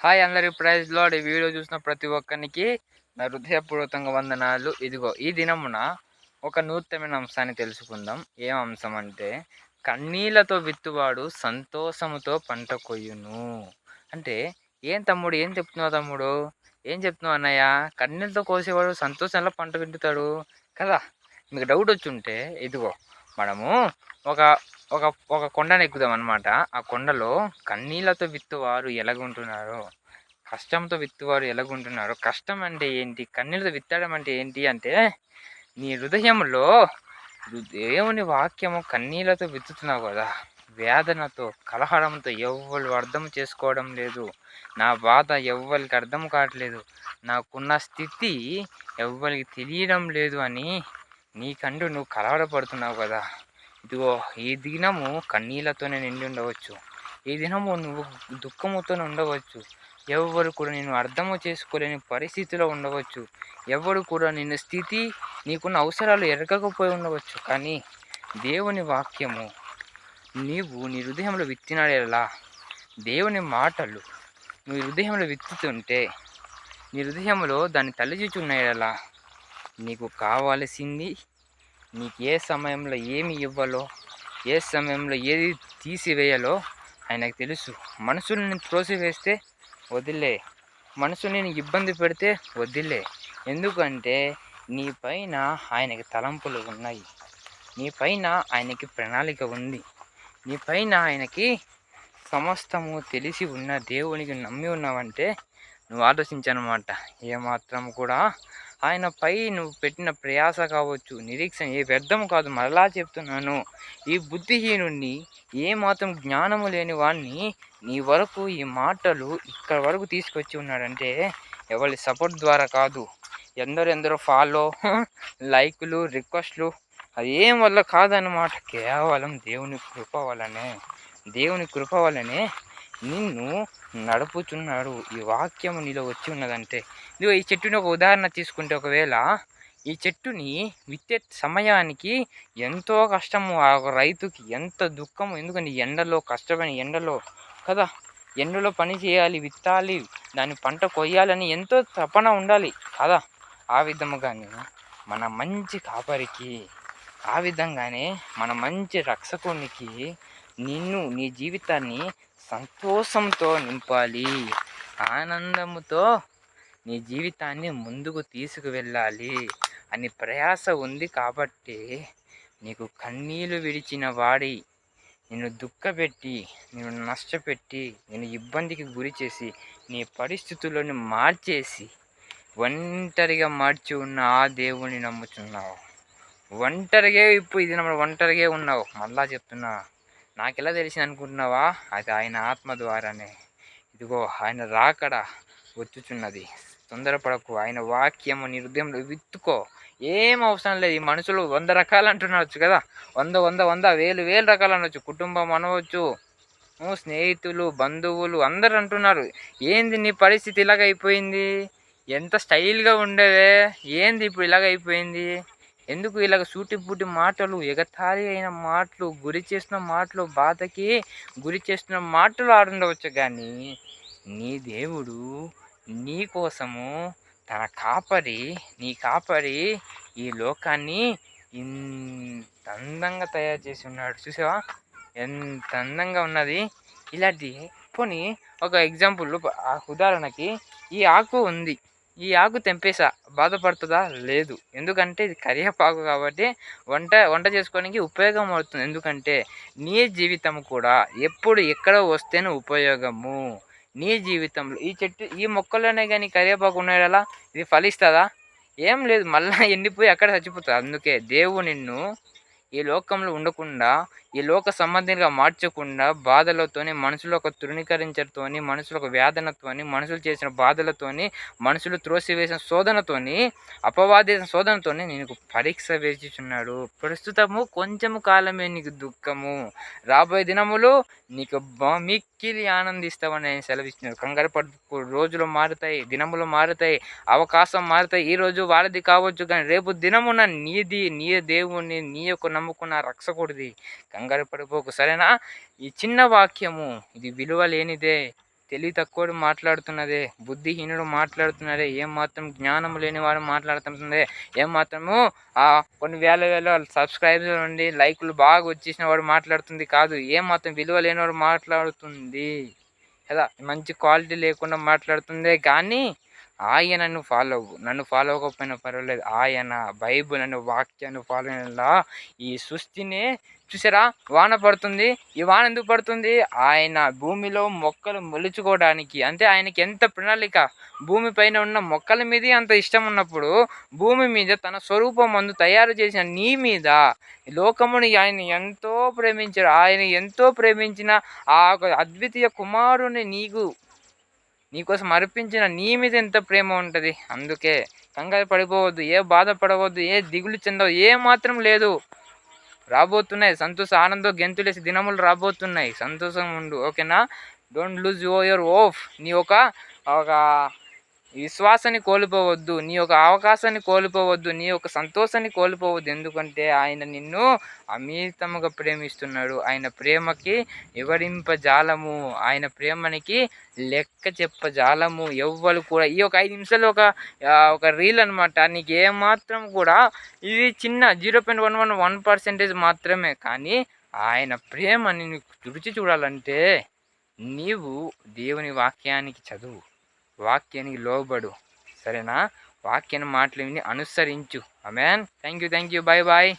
Hi అందరి ప్రైజ్లో ఈ వీడియో చూసిన ప్రతి ఒక్కరికి నా హృదయపూర్వకంగా వందనాలు. ఇదిగో ఈ దినమున ఒక నూతనమైన అంశాన్ని తెలుసుకుందాం. ఏం అంశం అంటే కన్నీళ్ళతో విత్తువాడు సంతోషముతో పంట కొయ్యును. అంటే ఏం తమ్ముడు ఏం చెప్తున్నావు తమ్ముడు? ఏం చెప్తున్నావు అన్నయ్య? కన్నీళ్ళతో కోసేవాడు సంతోషంలో పంట వింటుతాడు కదా? మీకు డౌట్ వచ్చి ఉంటే ఇదిగో మనము ఒక ఒక ఒక కొండను ఎక్కుదాం అనమాట ఆ కొండలో కన్నీళ్ళతో విత్తువారు ఎలాగుంటున్నారో కష్టంతో విత్తువారు ఎలాగుంటున్నారో కష్టం అంటే ఏంటి కన్నీళ్ళతో విత్తడం అంటే ఏంటి అంటే నీ హృదయంలో దేవుని వాక్యము కన్నీళ్ళతో విత్తుతున్నావు కదా. వేదనతో కలహడంతో ఎవ్వరు అర్థం చేసుకోవడం లేదు. నా బాధ ఎవ్వరికి అర్థం కావట్లేదు. నాకున్న స్థితి ఎవ్వరికి తెలియడం లేదు అని నీకంటూ నువ్వు కలవరపడుతున్నావు కదా. ఇదిగో ఈ దినము కన్నీళ్ళతోనే నిండి ఉండవచ్చు. ఈ దినము నువ్వు దుఃఖముతో ఉండవచ్చు. ఎవరు కూడా నేను అర్థము చేసుకోలేని పరిస్థితిలో ఉండవచ్చు. ఎవరు కూడా నిన్న స్థితి నీకున్న అవసరాలు ఎరగకపోయి ఉండవచ్చు. కానీ దేవుని వాక్యము నీవు నీ హృదయంలో విత్తినాడేలా దేవుని మాటలు నీ హృదయంలో విత్తుతుంటే నీ హృదయంలో దాన్ని తల్లిచుచున్నాయలా నీకు కావలసింది నీకు ఏ సమయంలో ఏమి ఇవ్వాలో ఏ సమయంలో ఏది తీసివేయాలో ఆయనకు తెలుసు. మనసుల్ని త్రోసివేస్తే వదిలే. మనసుని ఇబ్బంది పెడితే వదిలే. ఎందుకంటే నీ పైన ఆయనకి తలంపులు ఉన్నాయి. నీ పైన ఆయనకి ప్రణాళిక ఉంది. నీ పైన ఆయనకి సమస్తము తెలిసి ఉన్న దేవునికి నమ్మి ఉన్నావంటే నువ్వు ఆలోచించనమాట. ఏమాత్రం కూడా ఆయనపై నువ్వు పెట్టిన ప్రయాస కావచ్చు నిరీక్షణ ఏ వ్యర్థం కాదు. మరలా చెప్తున్నాను ఈ బుద్ధిహీనుణ్ణి ఏ మాత్రం జ్ఞానము లేని వాణ్ణి నీ వరకు ఈ మాటలు ఇక్కడ వరకు తీసుకొచ్చి ఉన్నాడంటే ఎవరి సపోర్ట్ ద్వారా కాదు. ఎందరెందరో ఫాలో లైకులు రిక్వెస్ట్లు అది ఏం వల్ల కాదన్నమాట. కేవలం దేవుని కృప వల్లనే దేవుని కృప వల్లనే నిన్ను నడుపుచున్నాడు ఈ వాక్యము నీలో వచ్చి ఉన్నదంటే. ఇదిగో ఈ చెట్టుని ఒక ఉదాహరణ తీసుకుంటే ఒకవేళ ఈ చెట్టుని విత్తే సమయానికి ఎంతో కష్టము ఆ రైతుకి ఎంత దుఃఖము. ఎందుకంటే ఎండలో కష్టమైన ఎండలో కదా ఎండలో పని చేయాలి విత్తాలి దాని పంట కొయ్యాలని ఎంతో తపన ఉండాలి కదా. ఆ విధముగానే మన మంచి కాపరికి ఆ విధంగానే మన మంచి రక్షకునికి నిన్ను నీ జీవితాన్ని సంతోషంతో నింపాలి. ఆనందముతో నీ జీవితాన్ని ముందుకు తీసుకువెళ్ళాలి అని ప్రయాస ఉంది కాబట్టి నీకు కన్నీళ్ళు విడిచిన వాడి నిన్ను దుఃఖపెట్టి నిన్ను నష్టపెట్టి నేను ఇబ్బందికి గురి చేసి నీ పరిస్థితులను మార్చేసి ఒంటరిగా మార్చి ఉన్న ఆ దేవుని నమ్ముతున్నావు ఒంటరిగా ఇప్పుడు ఇది ఒంటరిగా ఉన్నావు. మళ్ళా చెప్తున్నా నాకు ఎలా తెలిసింది అనుకుంటున్నావా అది ఆయన ఆత్మ ద్వారానే. ఇదిగో ఆయన రాకడ వచ్చుచున్నది. తొందరపడకు. ఆయన వాక్యము నీ హృదయంలో విత్తుకో. ఏం అవసరం లేదు. ఈ మనుషులు వంద రకాలు అంటున్నారు కదా? వంద వంద వంద వేలు వేలు రకాలు అనవచ్చు కుటుంబం అనవచ్చు స్నేహితులు బంధువులు అందరు అంటున్నారు. ఏంది నీ పరిస్థితి ఇలాగ అయిపోయింది ఎంత స్టైల్గా ఉండేవే? ఏంది ఇప్పుడు ఇలాగ అయిపోయింది ఎందుకు ఇలాగ సూటిబుటి మాటలు ఎగతాళి అయిన మాటలు గురి చేసిన మాటలు బాధకి గురి చేసిన మాటలు ఆడుండవచ్చు కానీ నీ దేవుడు నీ కోసము తన కాపరి నీ కాపరి ఈ లోకాన్ని ఇంత అందంగా తయారు చేసి ఉన్నాడు. చూసావా? ఎంత అందంగా ఉన్నది. ఇలాంటి పోనీ ఒక ఎగ్జాంపుల్ ఉదాహరణకి ఈ ఆకు ఉంది. ఈ ఆకు తెంపేసా? బాధపడుతుందా? లేదు. ఎందుకంటే ఇది కరివేపాకు కాబట్టి వంట వంట చేసుకోవడానికి ఉపయోగం అవుతుంది. ఎందుకంటే నీ జీవితం కూడా ఎప్పుడు ఎక్కడ వస్తేనే ఉపయోగము. నీ జీవితంలో ఈ చెట్టు ఈ మొక్కలోనే కానీ కరివేపాకు ఉండేలా ఇది ఫలిస్తుందా? ఏం లేదు. మళ్ళీ ఎండిపోయి అక్కడ చచ్చిపోతుంది అందుకే దేవుడు నిన్ను ఈ లోకంలో ఉండకుండా ఈ లోక సంబంధిగా మార్చకుండా బాధలతోని ఒక తృణీకరించడంతోని ఒక వేదనతోని మనుషులు చేసిన బాధలతోని మనుషులు త్రోసివేసిన శోధనతోని అపవాది శోధనతోని నీకు పరీక్ష వేచిచున్నాడు. ప్రస్తుతము కొంచెము కాలమే నీకు దుఃఖము. రాబోయే దినములు నీకు మిక్కిలి ఆనందిస్తామని నేను సెలవిస్తున్నాడు కంగారు పడు రోజులు మారుతాయి దినములు మారుతాయి అవకాశం మారుతాయి. ఈ రోజు వాళ్ళది కావచ్చు కానీ రేపు దినమున నీది నీ దేవుణ్ణి నీ యొక్క నమ్ముకున్న రక్షకుడిది కంగారు పడిపోకు. సరేనా? ఈ చిన్న వాక్యము ఇది విలువ లేనిదే తెలివి తక్కువడు మాట్లాడుతున్నదే బుద్ధిహీనుడు మాట్లాడుతున్నదే ఏం మాత్రం జ్ఞానం లేని వాడు మాట్లాడుతున్నదే ఏం మాత్రము ఆ కొన్ని వేల వేల సబ్స్క్రైబర్స్ ఉండి లైకులు బాగా వచ్చేసిన వాడు మాట్లాడుతుంది కాదు ఏం మాత్రం విలువ లేనివాడు మాట్లాడుతుంది. ఎలా? మంచి క్వాలిటీ లేకుండా మాట్లాడుతుందే కానీ ఆయన నన్ను ఫాలో అవ్వు నన్ను ఫాలో అవ్వకపోయినా పర్వాలేదు. ఆయన బైబుల్ అనే వాక్యాన్ని ఫాలో అయినలా ఈ సృష్టిని చూసారా? వాన పడుతుంది. ఈ వాన ఎందుకు పడుతుంది? ఆయన భూమిలో మొక్కలు మొలుచుకోవడానికి. అంటే ఆయనకి ఎంత ప్రణాళిక? భూమి పైన ఉన్న మొక్కల మీద అంత ఇష్టం ఉన్నప్పుడు భూమి మీద తన స్వరూపం మందు తయారు చేసిన నీ మీద లోకముని ఆయన ఎంతో ప్రేమించారు ఆయన ఎంతో ప్రేమించిన ఆ అద్వితీయ కుమారుని నీకు నీకోసం అర్పించిన నీ మీద ఎంత ప్రేమ ఉంటుంది? అందుకే కంగారు పడిపోవద్దు ఏ బాధపడవద్దు ఏ దిగులు చెందవద్దు ఏ మాత్రం లేదు. రాబోతున్నాయి సంతోష ఆనందం గెంతులేసి దినములు రాబోతున్నాయి. సంతోషం ఉండు ఓకేనా? డోంట్ లూజ్ యువర్ ఓఫ్ నీ ఒక ఒక విశ్వాసాన్ని కోల్పోవద్దు నీ యొక్క అవకాశాన్ని కోల్పోవద్దు నీ యొక్క సంతోషాన్ని కోల్పోవద్దు. ఎందుకంటే ఆయన నిన్ను అమితముగా ప్రేమిస్తున్నాడు. ఆయన ప్రేమకి వివరింపజాలము ఆయన ప్రేమనికి లెక్క చెప్పజాలము ఎవ్వరు కూడా. ఈ ఒక ఐదు నిమిషాలు ఒక ఒక రీల్ అనమాట నీకు ఏమాత్రం కూడా ఇది చిన్న zero point one one one percentage మాత్రమే. కానీ ఆయన ప్రేమని రుచి చూడాలంటే నీవు దేవుని వాక్యానికి చదువు. వాక్యానికి లోబడు. సరేనా? వాక్యాన్ని మాటలు విని అనుసరించు. Amen thank you thank you bye bye.